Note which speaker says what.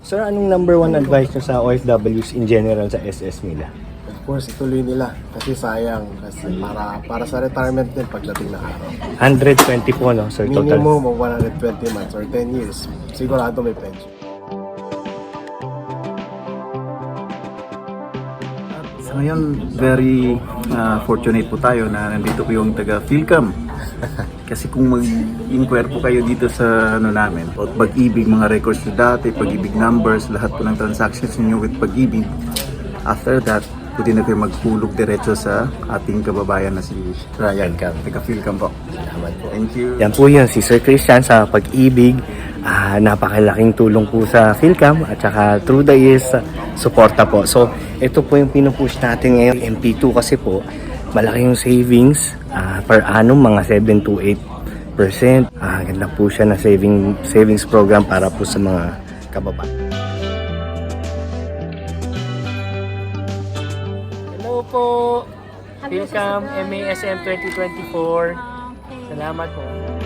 Speaker 1: Sir, anong number one advice nyo sa OFWs in general sa SS nila?
Speaker 2: Of course, ituloy nila kasi sayang kasi para para sa retirement din pagdating na araw.
Speaker 1: 120 po, no, sir, total.
Speaker 2: Minimum of 120 months or 10 years. Sigurado may pension.
Speaker 3: Sa ngayon, very ah, fortunate po tayo na nandito po yung taga Philcam. Kasi kung mag-inquire po kayo dito sa ano namin, about pag-ibig, mga records nyo dati, pag-ibig numbers, lahat po ng transactions niyo with pag-ibig. After that, pwede na kayo maghulog diretso sa ating kababayan na si Ryan Cam. Taga Philcam po.
Speaker 2: Salamat po.
Speaker 3: Thank you.
Speaker 1: Yan po yun, si Sir Christian sa pag-ibig. Ah, napakalaking tulong po sa PhilCam at saka through the years, ah, suporta po. So, ito po yung pinupush natin ngayon, MP2 kasi po, malaki yung savings ah, per annum, mga 7 to 8%. Ah, ganda po siya na saving, savings program para po sa mga kababayan.
Speaker 4: Hello po! Welcome MASM 2024. Salamat po.